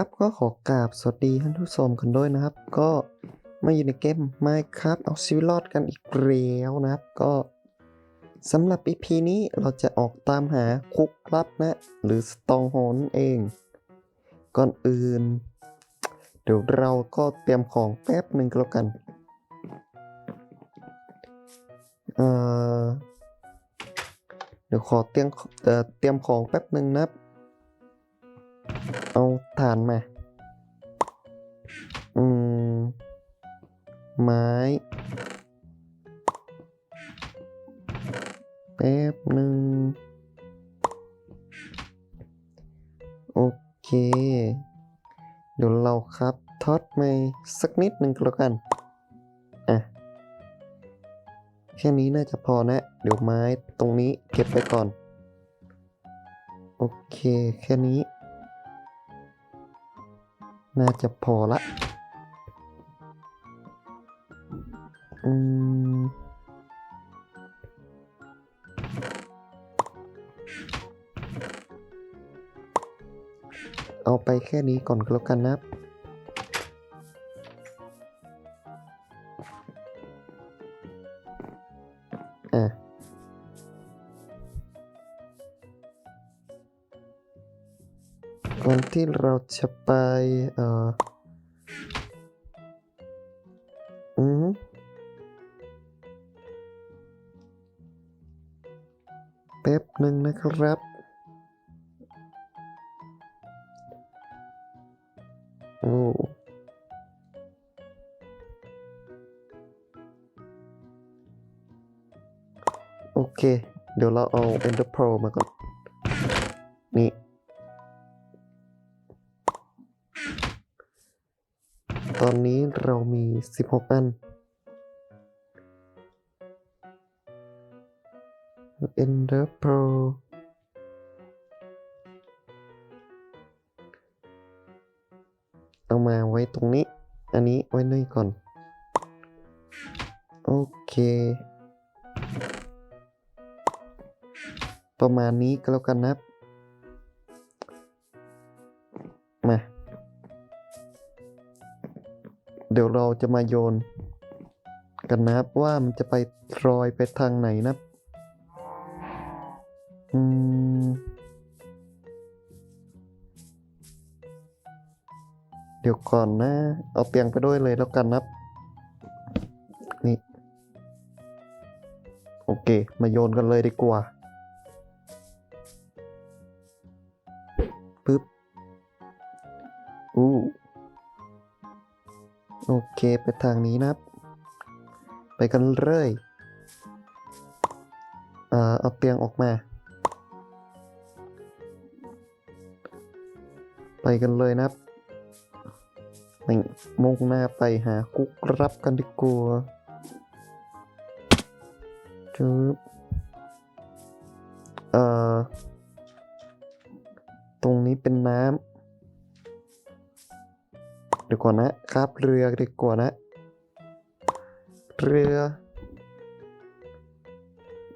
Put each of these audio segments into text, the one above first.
ครับก็ขอกราบสวัสดีท่านผู้ชมกันด้วยนะครับ ก็มาอยู่ในเกม Minecraft เอาชีวิตรอดกันอีกแล้วนะครับ ก็สำหรับ EP นี้เราจะออกตามหาคุกลับนะ หรือสตองโฮนเอง ก่อนอื่น เดี๋ยวเราก็เตรียมของแป๊บหนึ่งก็แล้วกันเอ่อเดี๋ยวขอเตรียมเอ่อเตรียมของแป๊บหนึ่งนะครับ เอาถ่านมา อืม ไม้ แป๊บหนึ่ง โอเค เดี๋ยวเราครับทอดมาสักนิดหนึ่งก็แล้วกัน อะ แค่นี้น่าจะพอนะ เดี๋ยวไม้ตรงนี้เก็บไปก่อน โอเค แค่นี้ น่าจะพอละอืมเอาไปแค่นี้ก่อนก็แล้วกันนะครับ ก่อนที่เราจะไปเอ่ออืมแป๊บหนึ่งนะครับ โอ้โอเค เดี๋ยวเราเอา Ender Pearl มาก่อน มี 16 อัน Ender Pearl เอามาไว้ตรงนี้ อันนี้ไว้นี่ก่อน โอเค ประมาณนี้ก็แล้วกันนะ ดี๋ยวเราจะมาโยน กันนะครับว่ามันจะไปรอยไปทางไหนนะครับอืมเดี๋ยวก่อนนะ เอาเตียงไปด้วยเลยแล้วกันนะนี่ โอเค มาโยนกันเลยดีกว่าปึ๊บอู้ โอเคไปทางนี้นะครับ ไปกันเลยเอ่อเอาเตียงออกมา ไปกันเลยนะครับนี่มุ่งหน้าไปหากุ๊กรับกันดีกว่าจึบเอ่อ ตรงนี้เป็นน้ำ ดี๋ยวก่อนนะครับ เรือดีกว่านะ เรือ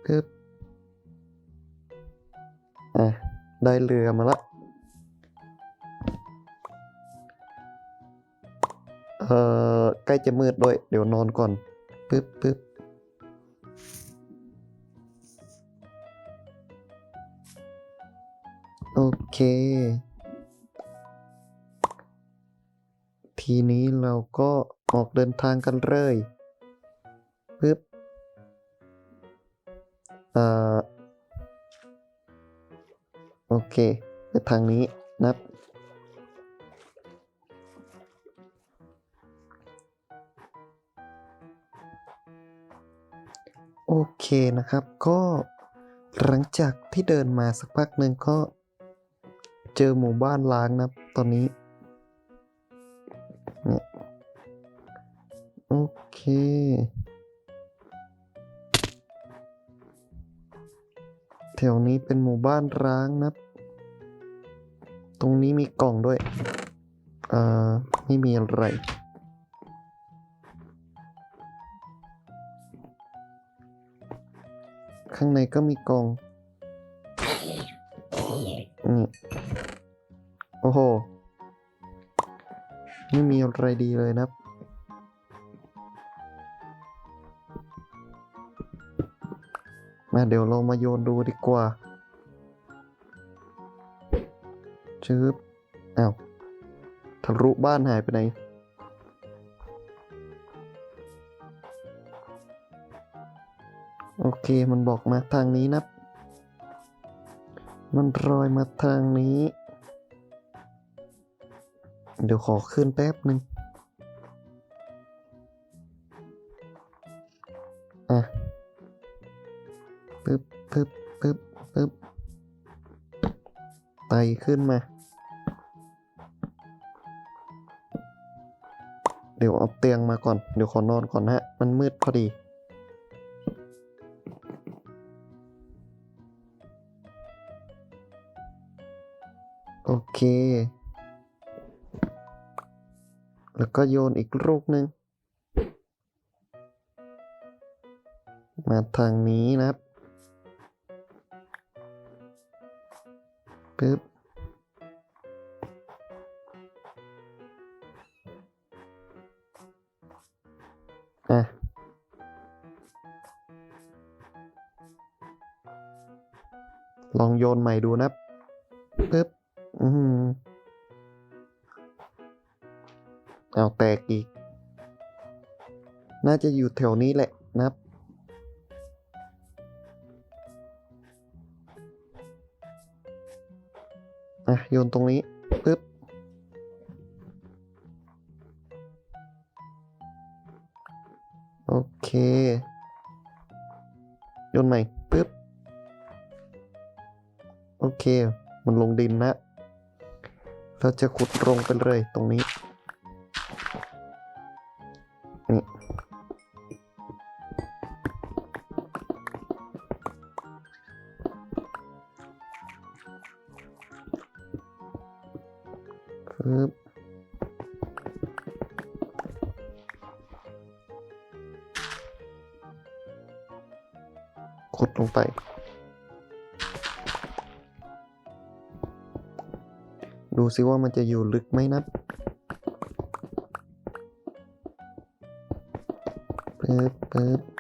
ปึ๊บอะได้เรือมาละเอ่อใกล้จะมืดด้วย เดี๋ยวนอนก่อนปึ๊บปึ๊บโอเค ทีนี้เราก็ออกเดินทางกันเลยปึ๊บเอ่อโอเคไปทางนี้นับ โอเคนะครับ ก็หลังจากที่เดินมาสักพักหนึ่งก็เจอหมู่บ้านล้างนับตอนนี้ แถวนี้เป็นหมู่บ้านร้างนะ ตรงนี้มีกล่องด้วย อ่า ไม่มีอะไรข้างในก็มีกล่องนี่โอ้โห ไม่มีอะไรดีเลยนะ เดี๋ยวเรามาโยนดูดีกว่าชืบอ้าวทะลุบ้านหายไปไหน โอเคมันบอกมาทางนี้นะ มันรอยมาทางนี้ เดี๋ยวขอขึ้นแป๊บหนึ่ง ปึ๊บปึ๊บปึ๊บไต่ขึ้นมา เดี๋ยวเอาเตียงมาก่อน เดี๋ยวขอนอนก่อนนะฮะ มันมืดพอดีโอเค แล้วก็โยนอีกลูกหนึ่ง มาทางนี้นะครับ ปึ๊บอะลองโยนใหม่ดูนะปึ๊บ อืมเอาแตกอีก น่าจะอยู่แถวนี้แหละนะครับ โยนตรงนี้ปึ๊บโอเค โยนใหม่ปึ๊บโอเค มันลงดินนะเราจะขุดลงไปเลยตรงนี้ ปึ๊บขุดลงไป ดูซิว่ามันจะอยู่ลึกไหมนะปึ๊บปึ๊บ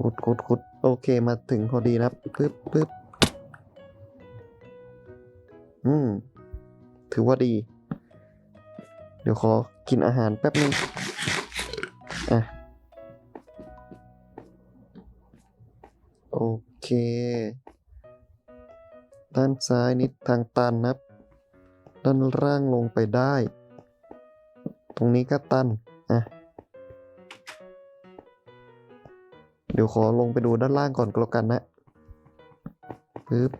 ขุดขุดขุดโอเคมาถึงพอดีนะครับปึ๊บปึ๊บอืม ถือว่าดี เดี๋ยวขอกินอาหารแป๊บนึงอะโอเค ด้านซ้ายนิดทางตันนะครับ ด้านล่างลงไปได้ ตรงนี้ก็ตัน อะ เดี๋ยวขอลงไปดูด้านล่างก่อนก็แล้วกันนะปึ๊บ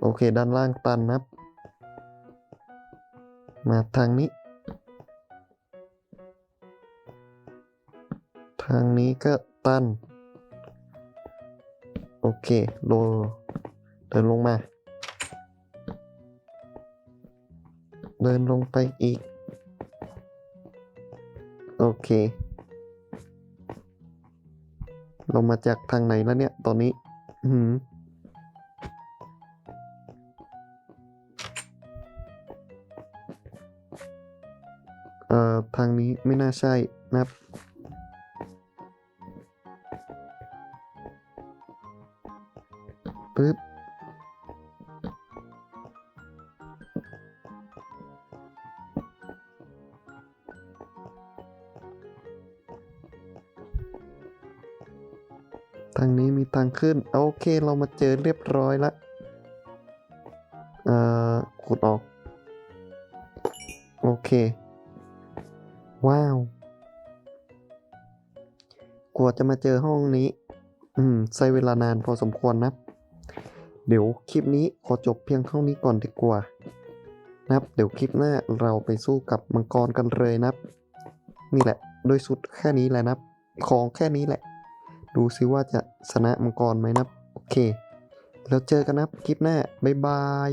โอเคด้านล่างตันนะมาทางนี้ ทางนี้ก็ตัน โอเคโลเดินลงมา เดินลงไปอีก โอเค เรามาจากทางไหนแล้วเนี่ย ตอนนี้ อืมเอ่อ ทางนี้ไม่น่าใช่นะครับ ปึ๊บางขึ้น โอเคเรามาเจอเรียบร้อยแล้วอ่อขุดออก โอเค ว้าว กว่าจะมาเจอห้องนี้ อืมใช้เวลานานพอสมควรนะ เดี๋ยวคลิปนี้ขอจบเพียงเท่านี้ก่อนดีกว่านะครับเดี๋ยวคลิปหน้าเราไปสู้กับมังกรกันเลยนะครับ นี่แหละ โดยสุดแค่นี้แหละนะครับ ของแค่นี้แหละ ดูซิว่าจะชนะมังกรไหมนะโอเค แล้วเจอกันนะคลิปหน้า บ๊ายบาย